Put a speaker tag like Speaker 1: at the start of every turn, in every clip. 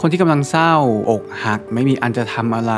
Speaker 1: คนที่กำลังเศร้าอกหัก ไม่มีอันจะทำอะไร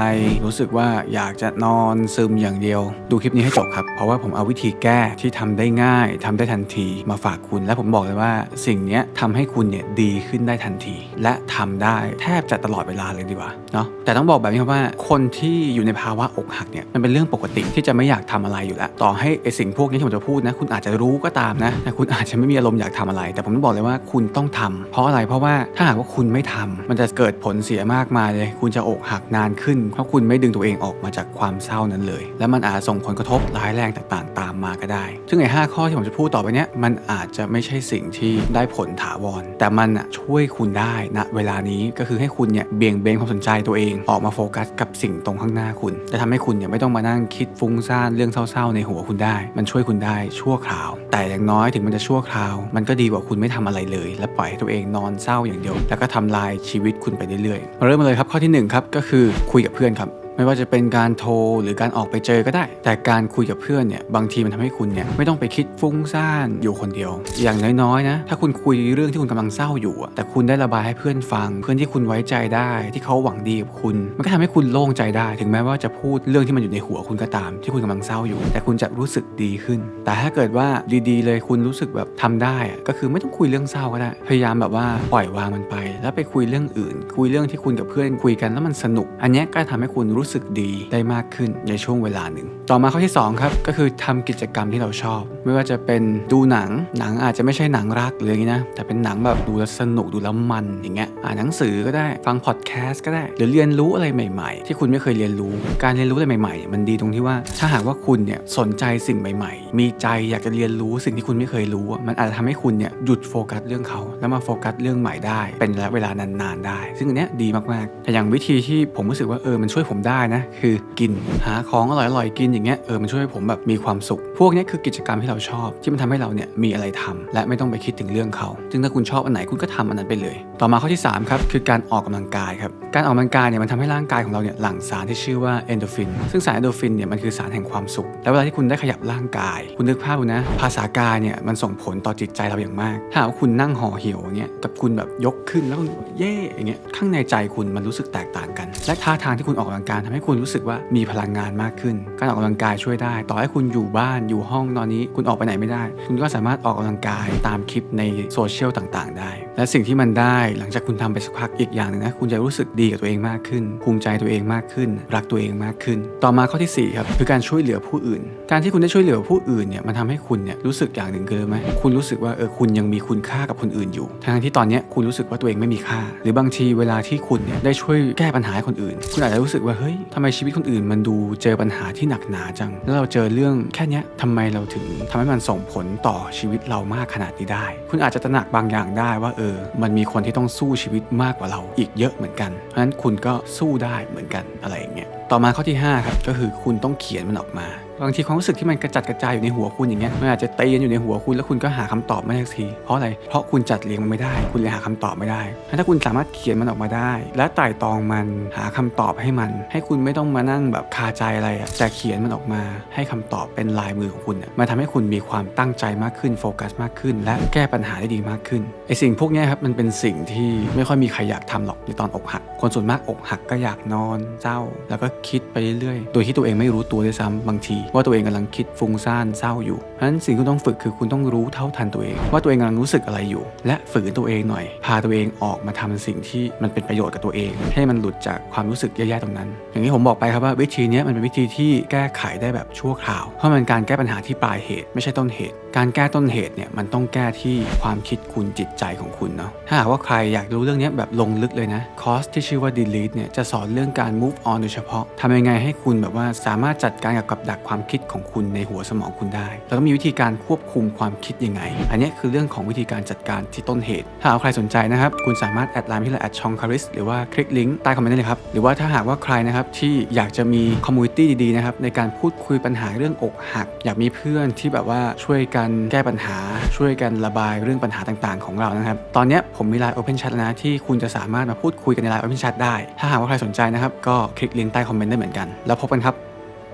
Speaker 1: รู้สึกว่าอยากจะนอนซึมอย่างเดียว ดูคลิปนี้ให้จบครับ เพราะว่าผมเอาวิธีแก้ที่ทำได้ง่ายทำได้ทันทีมาฝากคุณ และผมบอกเลยว่าสิ่งนี้ทำให้คุณเนี่ยดีขึ้นได้ทันที และทำได้แทบจะตลอดเวลาเลยดีกว่าเนาะแต่ต้องบอกแบบนี้ครับว่าคนที่อยู่ในภาวะอกหักเนี่ยมันเป็นเรื่องปกติที่จะไม่อยากทำอะไรอยู่แล้ว ต่อให้ไอสิ่งพวกนี้ที่ผมจะพูดนะคุณอาจจะรู้ก็ตามนะแต่คุณอาจจะไม่มีอารมณ์อยากทำอะไร แต่ผมต้องบอกเลยว่าคุณต้องทำเพราะอะไรเพราะว่าถ้าหากว่าคุณไม่ทำมันจะเกิดผลเสียมากมายเลย คุณจะอกหักนานขึ้น เพราะคุณไม่ดึงตัวเองออกมาจากความเศร้านั้นเลย และมันอาจส่งผลกระทบร้ายแรงต่างๆ ตามมาก็ได้ ซึ่งไอ้ห้าข้อที่ผมจะพูดต่อไปเนี้ยมันอาจจะไม่ใช่สิ่งที่ได้ผลถาวร แต่มันอะช่วยคุณได้ณเวลานี้ก็คือให้คุณเนี่ยเบี่ยงเบนความสนใจตัวเองออกมาโฟกัสกับสิ่งตรงข้างหน้าคุณจะทำให้คุณเนี่ยไม่ต้องมานั่งคิดฟุ้งซ่านเรื่องเศร้าๆ ในหัวคุณได้ มันช่วยคุณได้ชั่วคราว แต่อย่างน้อยถึงมันจะชั่วคราว มันก็ดีกว่าคุณไม่ทำอะไรเลย และปล่อยให้ตัวเองนอนเศร้าอย่างเดียว แล้วก็ทำลายชีวิตคุณไปเรื่อยๆ มาเริ่มมาเลยครับข้อที่หนึ่งครับก็คือคุยกับเพื่อนครับ ไม่ว่าจะเป็นการโทรหรือการออกไปเจอก็ได้ แต่การคุยกับเพื่อนเนี่ยบางทีมันทำให้คุณเนี่ยไม่ต้องไปคิดฟุ้งซ่านอยู่คนเดียว อย่างน้อยๆนะถ้าคุณคุยเรื่องที่คุณกำลังเศร้าอยู่อะแต่คุณได้ระบายให้เพื่อนฟัง เพื่อนที่คุณไว้ใจได้ ที่เขาหวังดีกับคุณ มันก็ทำให้คุณโล่งใจได้ ถึงแม้ว่าจะพูดเรื่องที่มันอยู่ในหัวคุณก็ตาม ที่คุณกำลังเศร้าอยู่ แต่คุณจะรู้สึกดีขึ้น แต่ถ้าเกิดว่าดีๆ เลยคุณรู้สึกแบบทำได้อะก็คือไม่ต้องคุยเรื่องเศร้าก็ได้ พยายามแบบว่าปล่อยวางมันไป แล้วไปคุยเรื่องอื่น คุยเรื่องที่คุณกับเพื่อนคุยกันแล้วมันสนุก อันนี้ก็ทำให้คุณรู้สึกดีได้มากขึ้นในช่วงเวลาหนึ่ง ต่อมาข้อที่ 2 ครับ ก็คือทำกิจกรรมที่เราชอบ ไม่ว่าจะเป็นดูหนังหนังอาจจะไม่ใช่หนังรักหรืออย่างนี้นะแต่เป็นหนังแบบดูแล้วสนุกดูแล้วมันอย่างเงี้ยอ่านหนังสือก็ได้ฟังพอดแคสต์ก็ได้ หรือเรียนรู้อะไรใหม่ ๆ ที่คุณไม่เคยเรียนรู้ การเรียนรู้อะไรใหม่ๆ มันดีตรงที่ว่าถ้าหากว่าคุณเนี่ยสนใจสิ่งใหม่ ๆ มีใจอยากจะเรียนรู้สิ่งที่คุณไม่เคยรู้ มันอาจจะทำให้คุณเนี่ยหยุดโฟกัสเรื่องเขาแล้วมาโฟกัสเรื่องใหม่ได้ เป็นระยะเวลานานๆได้ ซึ่งอันเนี้ยดีมากๆแต่อย่างวิธีที่ผมรู้สึกว่าเออมันช่วยผมได้นะ คือกินหาของอร่อยๆกินอย่างเงี้ยเออมันช่วยให้ผมแบบมีความสุข พวกนี้คือกิจกรรมที่เราชอบ ที่มันทำให้เราเนี่ยมีอะไรทำและไม่ต้องไปคิดถึงเรื่องเขาซึ่งถ้าคุณชอบอันไหนคุณก็ทำอันนั้นไปเลย ต่อมาข้อที่สามครับคือการออกกำลังกายครับการออกกำลังกายเนี่ยมันทำให้ร่างกายของเราเนี่ยหลั่งสารที่ชื่อว่าเอนโดฟินซึ่งสารเอนโดฟินเนี่ยมันคือสารแห่งความสุข แล้วเวลาที่คุณได้ขยับร่างกาย คุณนึกภาพดูนะ ภาษากายเนี่ยมันส่งผลต่อจิตใจเราอย่างมาก ถ้าว่าคุณนั่งห่อเหี่ยวอย่างเงี้ยกับคุณแบบยกขึ้นแล้วเย่อย่างเงี้ยข้างในใจคุณมันรู้สึกแตกต่างกัน และท่าทางที่คุณออกกำลังกายทำให้คุณรู้สึกว่ามีพลังงานมากขึ้น การออกกำลังกายช่วยได้ ต่อให้คุณอยู่บ้านอยู่ห้องตอนนี้ คุณออกไปไหนไม่ได้ คุณก็สามารถออกกำลังกายตามคลิปในโซเชียลต่างๆ ได้ และสิ่งที่มันได้หลังจากคุณทำไปสักพักอีกอย่างหนึงนะคุณจะรู้สึกดีกับตัวเองมากขึ้น ภูมิใจตัวเองมากขึ้น รักตัวเองมากขึ้น ต่อมาข้อที่สี่ครับคือการช่วยเหลือผู้อื่น การที่คุณได้ช่วยเหลือผู้อื่นเนี่ยมันทำให้คุณเนี่ยรู้สึกอย่างหนึ่งคือไหมคุณรู้สึกว่าเออคุณยังมีคุณค่ากับคนอื่นอยู่ทั้งที่ตอนนี้คุณรู้สึกว่าตัวเองไม่มีค่า หรือบางทีเวลาที่คุณเนี่ยได้ช่วยแก้ปัญหาให้คนอื่น คุณอาจจะรู้สึกว่าเฮ้ยทำไมชีวิตคนอื่นมันดูเจอปัญหาที่หนักหนาจัง แล้วเราเจอเรื่องแค่เนี้ยทำไมเราถึงทำให้มันส่งผลต่อชีวิตเรามากขนาดนี้ได้ คุณอาจจะตระหนักบางอย่างได้ว่าเออ มันมีคนที่ต้องสู้ชีวิตมากกว่าเราอีกเยอะเหมือนกัน เพราะฉะนั้นคุณก็สู้ได้เหมือนกันอะไรอย่างเงี้ย ต่อมาข้อที่ 5 ครับ ก็คือคุณต้องเขียนมันออกมา บางทีความรู้สึกที่มันกระจัดกระจายอยู่ในหัวคุณอย่างเงี้ยมันอาจจะตีกันอยู่ในหัวคุณแล้วคุณก็หาคำตอบไม่ได้สักทีเพราะอะไรเพราะคุณจัดเรียงมันไม่ได้ คุณเลยหาคำตอบไม่ได้ ถ้าคุณสามารถเขียนมันออกมาได้ และไต่ตองมันหาคำตอบให้มัน ให้คุณไม่ต้องมานั่งแบบคาใจอะไรอะแต่เขียนมันออกมาให้คำตอบเป็นลายมือของคุณอะมันทำให้คุณมีความตั้งใจมากขึ้นโฟกัสมากขึ้น และแก้ปัญหาได้ดีมากขึ้นไอสิ่งพวกนี้ครับมันเป็นสิ่งที่ไม่ค่อยมีใครอยากทำหรอกในตอนอกหัก คนส่วนมากอกหักก็อยากนอนเศร้า แล้วก็คิดไปเรื่อยๆ โดยที่ตัวเองไม่รู้ตัวด้วยซ้ำบางทีว่าตัวเองกำลังคิดฟุ้งซ่านเศร้าอยู่เพราะฉะนั้นสิ่งที่คุณต้องฝึกคือคุณต้องรู้เท่าทันตัวเอง ว่าตัวเองกำลังรู้สึกอะไรอยู่ และฝืนตัวเองหน่อย พาตัวเองออกมาทำสิ่งที่มันเป็นประโยชน์กับตัวเอง ให้มันหลุดจากความรู้สึกแย่ๆตรงนั้น อย่างที่ผมบอกไปครับว่าวิธีนี้มันเป็นวิธีที่แก้ไขได้แบบชั่วคราว เพราะมันการแก้ปัญหาที่ปลายเหตุไม่ใช่ต้นเหตุการแก้ต้นเหตุเนี่ยมันต้องแก้ที่ความคิดคุณจิตใจของคุณเนาะถ้าหากว่าใครอยากรู้เรื่องนี้แบบลงลึกเลยนะคอร์สที่ชื่อว่า delete เนี่ยจะสอนเรื่องการ move on โดยเฉพาะทำยังไงให้คุณแบบว่าสามารถจัดการกับกับดักความคิดของคุณในหัวสมองคุณได้ แล้วก็มีวิธีการควบคุมความคิดยังไง อันนี้คือเรื่องของวิธีการจัดการที่ต้นเหตุ ถ้าหากใครสนใจนะครับคุณสามารถแอดไลน์ที่เราแอดชองคาริสหรือว่าคลิกลิงก์ใต้คอมเมนต์ได้เลยครับหรือว่าถ้าหากว่าใครนะครับที่อยากจะมีคอมมูนิตี้ดีๆนะครับในการพูดคุยปัญหาเรื่องอกหัก อยากมีเพื่อนที่แบบว่าช่วยกันแก้ปัญหา ช่วยกันระบายเรื่องปัญหาต่างๆ ของเรานะครับ ตอนนี้ผมมีไลน์ Open Chat แล้วนะที่คุณจะสามารถมาพูดคุยกันในไลน์ Open Chat ได้ ถ้าหากว่าใครสนใจนะครับ ก็คลิกลิงก์ใต้คอมเมนต์ได้เหมือนกัน แล้วพบกันครับ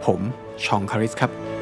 Speaker 1: ผมชองคาริสครับ